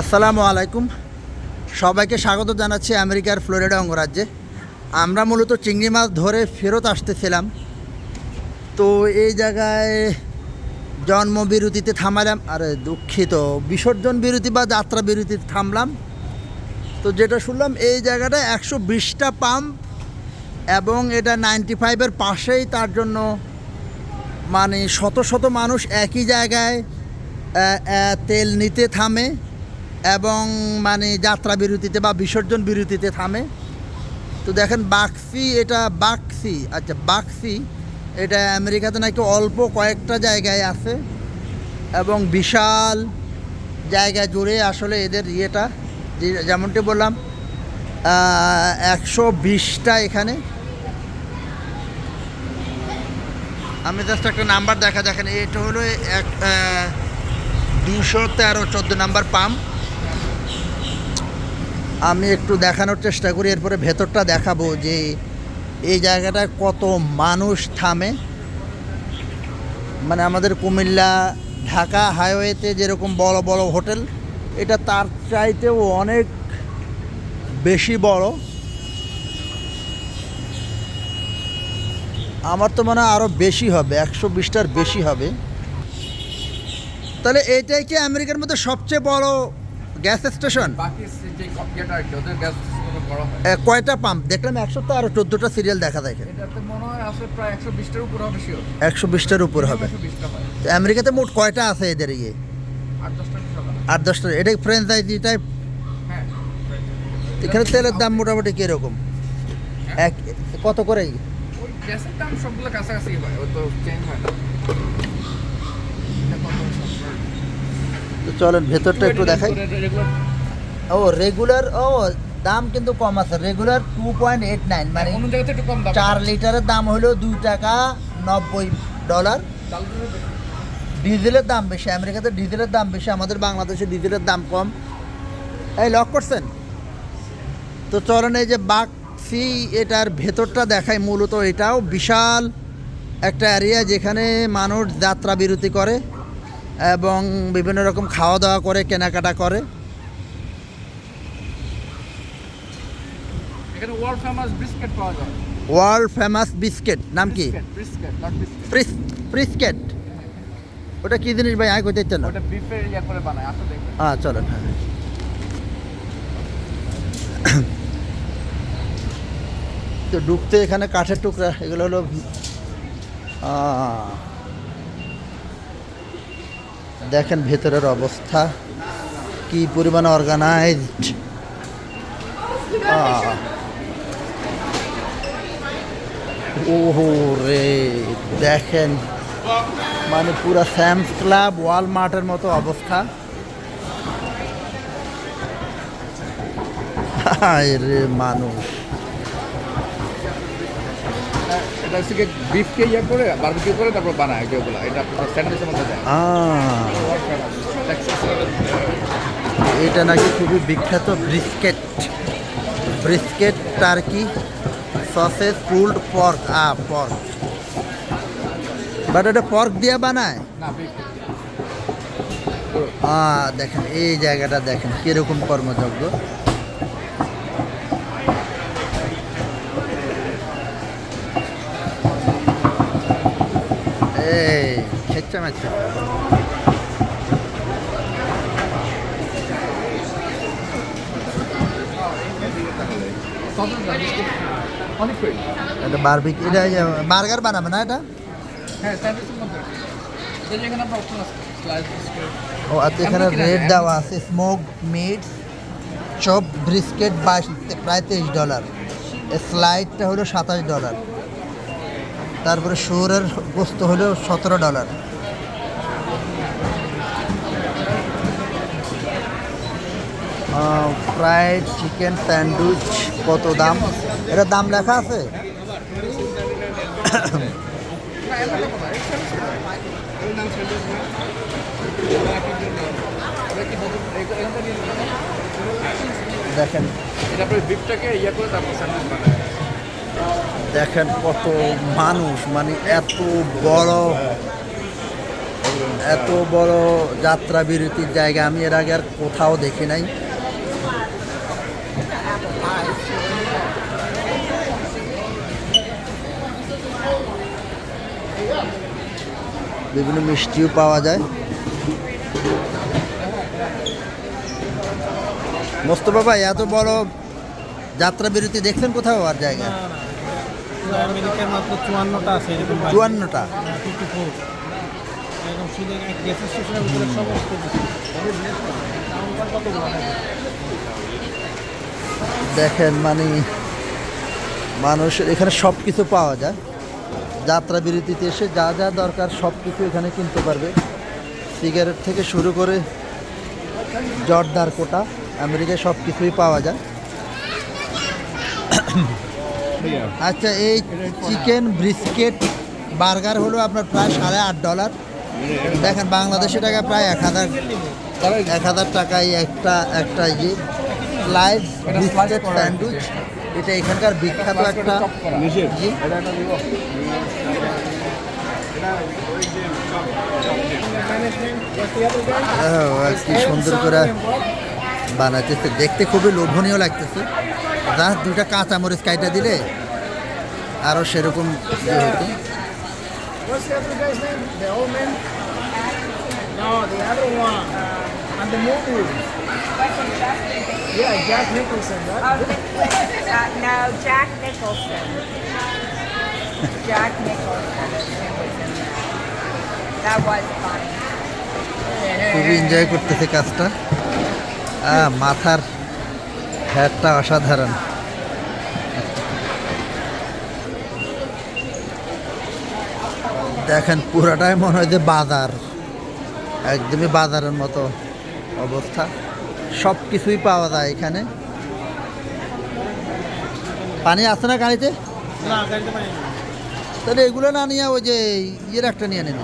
আসসালামু আলাইকুম। সবাইকে স্বাগত জানাচ্ছি আমেরিকার ফ্লোরিডা অঙ্গরাজ্যে। আমরা মূলত চিংড়ি মাছ ধরে ফেরত আসতেছিলাম। তো এই জায়গায় জন্ম বিরতিতে থামালাম। আরে দুঃখিত, বিসর্জন বিরতি বা যাত্রা বিরতিতে থামলাম। তো যেটা শুনলাম, এই জায়গাটা একশো বিশটা পাম্প এবং এটা নাইনটি ফাইভের পাশেই তার জন্য মানে শত শত মানুষ একই জায়গায় তেল নিতে থামে। এবং মানে যাত্রা বিরতিতে বা বিসর্জন বিরতিতে থামে। তো দেখেন বাক্সি এটা বাক্সি আচ্ছা বাক্সি এটা আমেরিকাতে নাকি অল্প কয়েকটা জায়গায় আছে এবং বিশাল জায়গা জুড়ে আসলে এদের ইয়েটা যেমনটি বললাম একশো বিশটা এখানে। আমি জাস্ট একটা নাম্বার দেখা, দেখেন, এটা হলো এক দুশো তেরো, চোদ্দ নাম্বার পাম্প আমি একটু দেখানোর চেষ্টা করি, এরপরে ভেতরটা দেখাবো যে এই জায়গাটায় কত মানুষ থামে। মানে আমাদের কুমিল্লা ঢাকা হাইওয়েতে যেরকম বড় বড় হোটেল, এটা তার চাইতেও অনেক বেশি বড়। আমার তো মনে হয় আরও বেশি হবে, একশো বিশটার বেশি হবে। তাহলে এইটাই কি আমেরিকার মধ্যে সবচেয়ে বড় গ্যাস স্টেশন? আর হয়। কয়টা পাম্প? দেখলাম একশো তো আরও চোদ্দোটা সিরিয়াল দেখা যায় হয় একশো বিশটার উপর হবে হয়। আমেরিকাতে মোট কয়টা আছে এদের ইয়ে? আট দশটা এটা ফ্রেঞ্চাইজি টাইপ হ্যাঁ। এখানে তেলের দাম মোটামুটি কীরকম? এক কত করে গ্যাসের দাম সবগুলো কাছাকাছি হয় ও তো চেঞ্জ হয় না এটা কত সব- তো চলেন ভেতরটা একটু দেখাই। ও রেগুলার ও দাম কিন্তু কম আছে। Regular two point eight nine মানে চার লিটারের দাম হলো দুই টাকা নব্বই ডলার। ডিজেলের দাম বেশি আমেরিকাতে ডিজেলের দাম বেশি আমাদের বাংলাদেশে ডিজেলের দাম কম। এই লক করছেন? তো চলেন এই যে বাক্সি এটার ভেতরটা দেখায় মূলত। এটাও বিশাল একটা এরিয়া যেখানে মানুষ যাত্রা বিরতি করে। এবং বিভিন্ন রকম খাওয়া দাওয়া করে কেনাকাটা করে। ওয়ার্ল্ড ফেমাস বিস্কিট পাওয়া যায়। ওয়ার্ল্ড ফেমাস বিস্কিট নাম কি? ফ্রিসকেট ওটা কি জিনিস ভাই? আয় করতে না? ওটা বিফের ইয়া করে বানায় আসো দেখবেন হ্যাঁ চলেন হ্যাঁ তো ঢুকতে এখানে কাঠের টুকরা এগুলো হলো দেখেন ভেতরের অবস্থা, কি পরিমাণ অর্গানাইজড ওহো রে দেখেন মানে পুরো স্যামস ক্লাব ওয়ালমার্টের মতো অবস্থা। রে মানুষ। হচ্ছে বিফকে ইয়া করে বারবিকিউ করে তারপর বানায় যেগুলো এটা আপনার স্যান্ডউইচের মধ্যে দেয়। এটা নাকি খুবই বিখ্যাত brisket brisket turkey sausage pulled pork uh pork but এটা পর্ক দিয়ে বানায়? দেখেন এই জায়গাটা দেখেন কীরকম কর্মযজ্ঞ এই এটা বারবিক এটা বার্গার বানাবে না এটা? হ্যাঁ আছে। ও আচ্ছা এখানে রেট দেওয়া আছে স্মোক মিট চপ ব্রিস্কেট বাইশ প্রায় তেইশ ডলার স্লাইডটা হলো সাতাশ ডলার তারপরে শুয়োরের গোস্ত হলো সতেরো ডলার ফ্রাইড চিকেন স্যান্ডউইচ কত দাম? এটা দাম লেখা আছে? দেখেন। দেখেন কত মানুষ মানে এত বড় এত বড় যাত্রা বিরতির জায়গা। আমি এর আগে আর কোথাও দেখি নাই। বিভিন্ন মিষ্টিও পাওয়া যায়। মোস্তফা ভাই এত বড় যাত্রা বিরতি দেখছেন কোথাও আর জায়গা আমেরিকার মাত্র চুয়ান্নটা আছে এরকম চুয়ান্নটা? হ্যাঁ, 54 এরকম শুধু এক গ্যাস স্টেশনের ভিতরে সমস্ত কিছু কাউন্টার কত বড় হয়? দেখেন মানে মানুষের এখানে সব কিছু পাওয়া যায়। যাত্রা বিরতিতে এসে যা যা দরকার সব কিছু এখানে কিনতে পারবে। সিগারেট থেকে শুরু করে জর্দার কোটা আমেরিকায় সব কিছুই পাওয়া যায়। আচ্ছা এই চিকেন ব্রিস্কেট বার্গার হলো আপনার প্রায় সাড়ে আট ডলার। দেখেন, বাংলাদেশি টাকা প্রায় এক হাজার এক হাজার টাকায় একটা একটা ইয়ে। লাইভ বিস্কেট স্যান্ডউইচ এটা এখানকার বিখ্যাত একটা সুন্দর করে বানাইতেছে দেখতে খুবই লোভনীয় লাগতেছে যা দুইটা কাঁচামরিচ কাইটা দিলে আরও সেরকম the other one. And the movie. Yeah, Jack Nicholson, right? Uh, no, Jack Nicholson. Jack Nicholson that. Was funny. খুবই এনজয় করতেছে কাজটা মাথার হ্যাটটা অসাধারণ দেখেন পুরাটাই মনে হয় যে বাজার একদমই বাজারের মতো অবস্থা সব কিছুই পাওয়া যায় এখানে। পানি আছে না গাড়িতে? তাহলে এগুলো না নিয়ে ওই যে ইয়ের একটা নিয়ে নেন।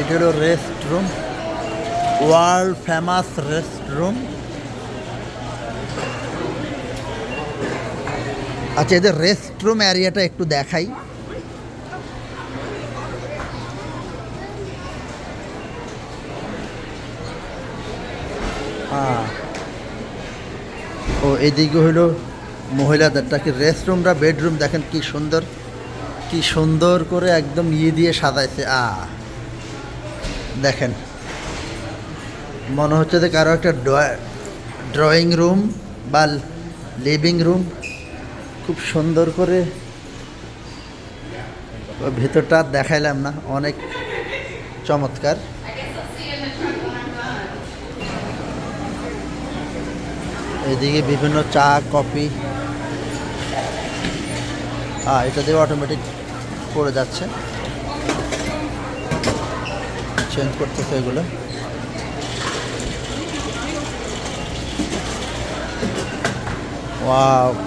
এটা হলো rest room world famous rest room আচ্ছা এদের রেস্ট রুম এরিয়াটা একটু দেখাই। এদিকে হইল মহিলাদেরটা কি রেস্ট রুমটা বেডরুম দেখেন কি সুন্দর কি সুন্দর করে একদম ইয়ে দিয়ে সাজাইছে। আ, দেখেন, মনে হচ্ছে যে কারও একটা ড্রয়িং রুম বা লিভিং রুম খুব সুন্দর করে ভেতরটা দেখাইলাম না, অনেক চমৎকার। এদিকে বিভিন্ন চা, কফি। হ্যাঁ এটা দিয়ে অটোমেটিক পড়ে যাচ্ছে। চেঞ্জ করতেছে এগুলো।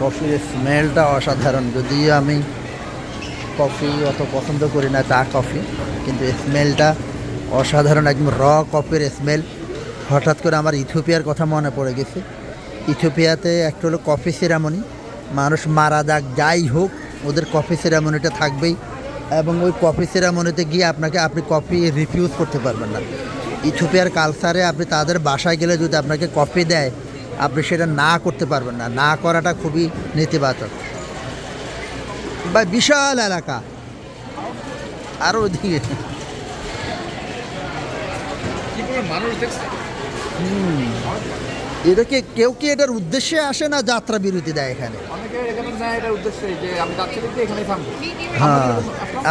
কফির স্মেলটা অসাধারণ। যদিও আমি কফি অত পছন্দ করি না, চা, কফি, কিন্তু স্মেলটা অসাধারণ, একদম র কফির স্মেল হঠাৎ করে আমার ইথিওপিয়ার কথা মনে পড়ে গেছে। ইথিওপিয়াতে একটা হলো কফি সেরামনি মানুষ মারা যাক যাই হোক ওদের কফি সেরামনিটা থাকবেই। এবং ওই কফি সেরামনিতে গিয়ে আপনাকে আপনি কফি রিফিউজ করতে পারবেন না। ইথিওপিয়ার কালচারে আপনি তাদের বাসায় গেলে যদি আপনাকে কফি দেয় আপনি সেটা না করতে পারবেন না। না করাটা খুবই নেতিবাচক। বা বিশাল এলাকা। আরও ওদিকে। মানুষ দেখছে? এটা কি কেউ কি এটার উদ্দেশ্যে আসে না যাত্রা বিরতি দেয় এখানে? হ্যাঁ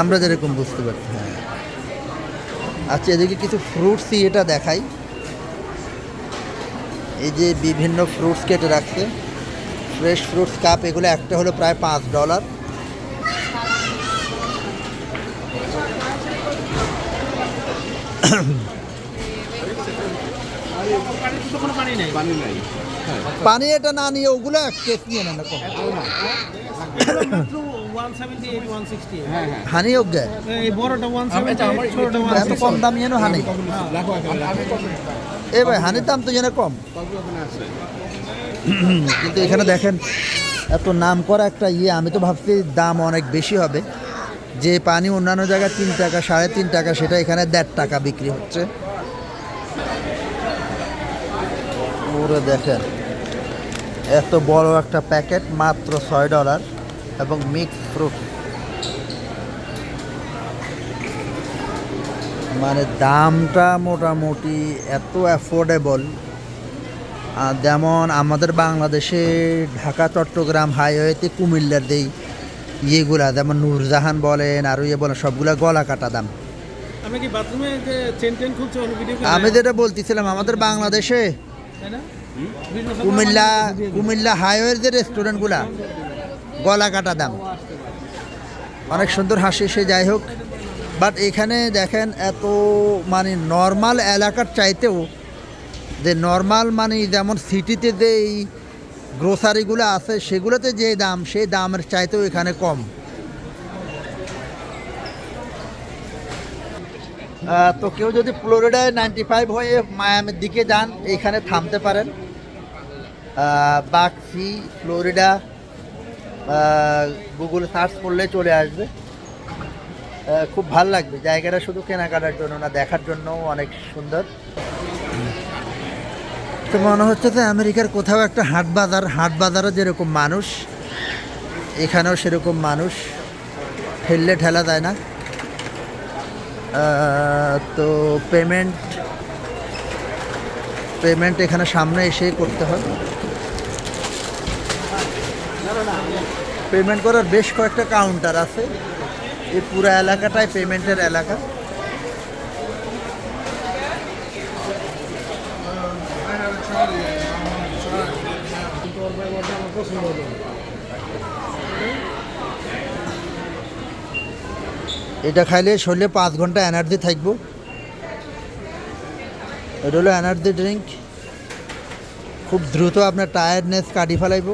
আমরা যেরকম বুঝতে পারছি হ্যাঁ। আচ্ছা এদিকে কিছু ফ্রুটসই এটা দেখাই। এই যে বিভিন্ন ফ্রুটস কেটে রাখছে। ফ্রেশ ফ্রুটস কাপ এগুলো একটা হলো প্রায় পাঁচ ডলার পানি এটা না নিয়ে ওগুলো কেস নিয়ে নেন কম এগুলো মাত্র 178 168 হানি হোক গে এই বড়টা আমার 178 ছোটটা এত কম দাম যেন হানি। এ ভাই, হানির দাম তো যেন কম। কিন্তু এখানে দেখেন, এত নাম করা একটা ইয়ে আমি তো ভাবছি দাম অনেক বেশি হবে। যে পানি অন্যান্য জায়গায় তিন টাকা, সাড়ে তিন টাকা, সেটা এখানে দেড় টাকা বিক্রি হচ্ছে। পুরো দেখেন। এত বড় একটা প্যাকেট মাত্র ছয় ডলার এবং মিক্স ফ্রুট। মানে দামটা মোটামুটি এত অ্যাফোর্ডেবল যেমন আমাদের বাংলাদেশে ঢাকা চট্টগ্রাম হাইওয়েতে কুমিল্লার দেই ইয়েগুলা যেমন নূরজাহান বলেন আর ইয়ে বলেন সবগুলা গলা কাটা দাম। আমি যেটা বলতেছিলাম আমাদের বাংলাদেশে কুমিল্লা কুমিল্লা হাইওয়ের যে রেস্টুরেন্টগুলা গলা কাটা দাম। অনেক সুন্দর হাসি সে যাই হোক। বাট এখানে দেখেন এত মানে নর্মাল এলাকার চাইতেও যে নর্মাল মানে যেমন সিটিতে যে এই গ্রোসারিগুলো আছে সেগুলোতে যে দাম সেই দামের চাইতেও এখানে কম। তো কেউ যদি ফ্লোরিডায় নাইনটি ফাইভ হয়ে মায়ামের দিকে যান এখানে থামতে পারেন। বাক্সি ফ্লোরিডা গুগল সার্চ করলে চলে আসবে। খুব ভালো লাগবে। জায়গাটা শুধু কেনাকাটার জন্য না, দেখার জন্য অনেক সুন্দর। তো মনে হচ্ছে যে আমেরিকার কোথাও একটা হাট বাজার, হাট বাজারে যেরকম মানুষ, এখানেও সেরকম মানুষ ঠেললে ঠেলা যায় না। তো পেমেন্ট পেমেন্ট এখানে সামনে এসেই করতে হয়। পেমেন্ট করার বেশ কয়েকটা কাউন্টার আছে। এই পুরো এলাকাটাই পেমেন্টের এলাকা। এটা খাইলে শরীরে পাঁচ ঘণ্টা এনার্জি থাকব। এটা হলো এনার্জি ড্রিঙ্ক খুব দ্রুত আপনার টায়ার্ডনেস কাটি ফেলাইব।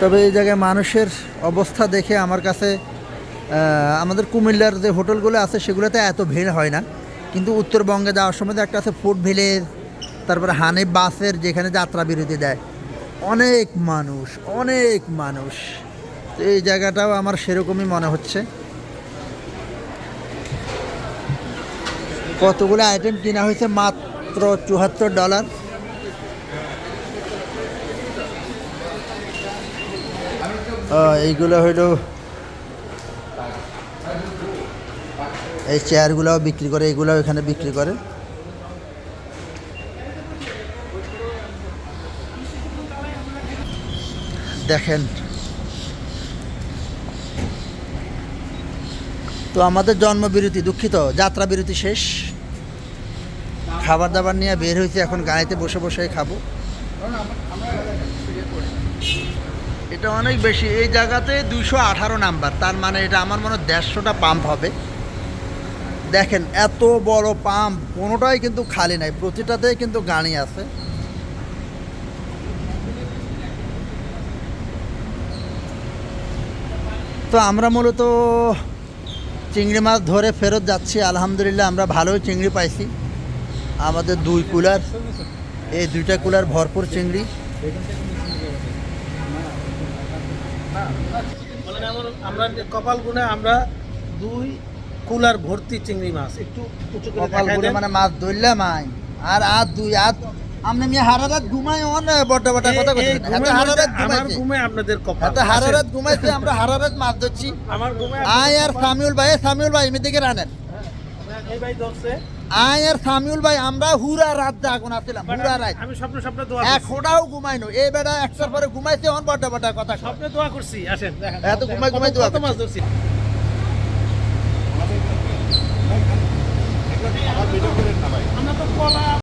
তবে এই জায়গায় মানুষের অবস্থা দেখে আমার কাছে আমাদের কুমিল্লার যে হোটেলগুলো আছে সেগুলোতে এত ভিড় হয় না। কিন্তু উত্তরবঙ্গে যাওয়ার সময় একটা আছে ফুড ভিলেজ তারপরে হানি বাসের যেখানে যাত্রা বিরতি দেয়। অনেক মানুষ অনেক মানুষ। তো এই জায়গাটাও আমার সেরকমই মনে হচ্ছে। কতগুলো আইটেম কিনা হয়েছে? মাত্র চুহাত্তর ডলার এইগুলো হইল এই চেয়ারগুলোও বিক্রি করে, এগুলোও এখানে বিক্রি করে। দেখেন। তো আমাদের জন্মবিরতি, দুঃখিত যাত্রা বিরতি শেষ। খাবার দাবার নিয়ে বের হয়েছে, এখন গাড়িতে বসে বসে খাব। এটা অনেক বেশি। এই জায়গাতে দুশো আঠারো নাম্বার, তার মানে এটা আমার মনে হয় দেড়শোটা পাম্প হবে। দেখেন, এত বড় পাম্প কোনোটাই কিন্তু খালি নাই, প্রতিটাতেই কিন্তু গাড়ি আছে। তো আমরা মূলত চিংড়ি মাছ ধরে ফেরত যাচ্ছি আলহামদুলিল্লাহ আমরা ভালোই চিংড়ি পাইছি। আমাদের দুই কুলার এই দুইটা কুলার ভরপুর চিংড়ি। আমরা কপাল গুনে আমরা দুই কুলার ভর্তি চিংড়ি মাছ। একটু কপাল দেন। মানে মাছ ধরলাম আর আর দুই আর আপনি মেয়ে হারা ঘুমাই অন বড় বড় কথা এই- এই কথা এত হারা মধ্যে রাত আমার ঘুমাইছে ঘুমে আপনাদের কপাল এত হারা ঘুমাইছে আমরা হারা মাছ ধরছি আমার ঘুমে আয় আর সামিউল ভাই সামিউল ভাই এমনি দিকে রানেন এই ভাই ধরছে আয় আর সামিউল ভাই আমরা হুরা রাত জাগুন আসছিলাম হুরা রাত আমি স্বপ্ন স্বপ্ন দোয়া এক ফোটাও ঘুমাইনো এই বেটা একটার পরে ঘুমাইছে অন বড় বড় কথা স্বপ্নে দোয়া করছি আসেন এত ঘুমাই ঘুমাই দোয়া মাছ ধরছি আমরা তো কলা